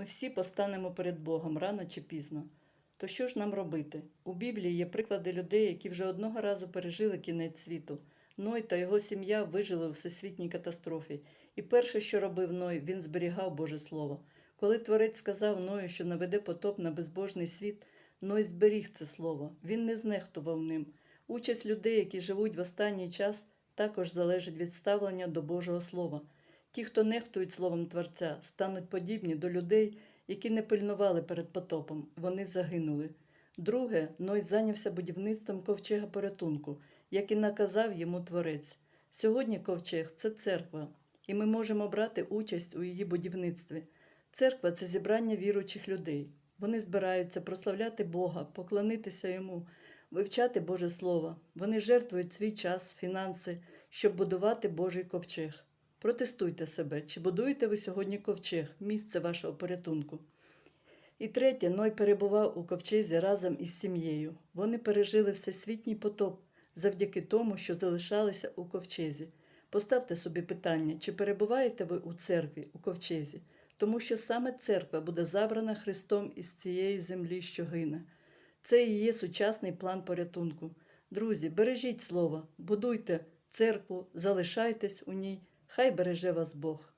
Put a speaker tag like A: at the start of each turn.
A: Ми всі постанемо перед Богом рано чи пізно. То що ж нам робити? У Біблії є приклади людей, які вже одного разу пережили кінець світу. Ной та його сім'я вижили у всесвітній катастрофі, і перше, що робив Ной, він зберігав Боже Слово. Коли Творець сказав Ною, що наведе потоп на безбожний світ, Ной зберіг це слово, він не знехтував ним. Участь людей, які живуть в останній час, також залежить від ставлення до Божого Слова. Ті, хто нехтують словом Творця, стануть подібні до людей, які не пильнували перед потопом, вони загинули. Друге, Ной зайнявся будівництвом ковчега порятунку, як і наказав йому Творець. Сьогодні ковчег це церква, і ми можемо брати участь у її будівництві. Церква це зібрання віруючих людей. Вони збираються прославляти Бога, поклонитися йому, вивчати Боже Слово. Вони жертвують свій час, фінанси, щоб будувати Божий ковчег. Протестуйте себе, чи будуєте ви сьогодні ковчег, місце вашого порятунку. І третє, Ной перебував у ковчезі разом із сім'єю. Вони пережили всесвітній потоп завдяки тому, що залишалися у ковчезі. Поставте собі питання, чи перебуваєте ви у церкві, у ковчезі, тому що саме церква буде забрана Христом із цієї землі, що гине. Це і є сучасний план порятунку. Друзі, бережіть слово, будуйте церкву, залишайтесь у ній, хай береже вас Бог.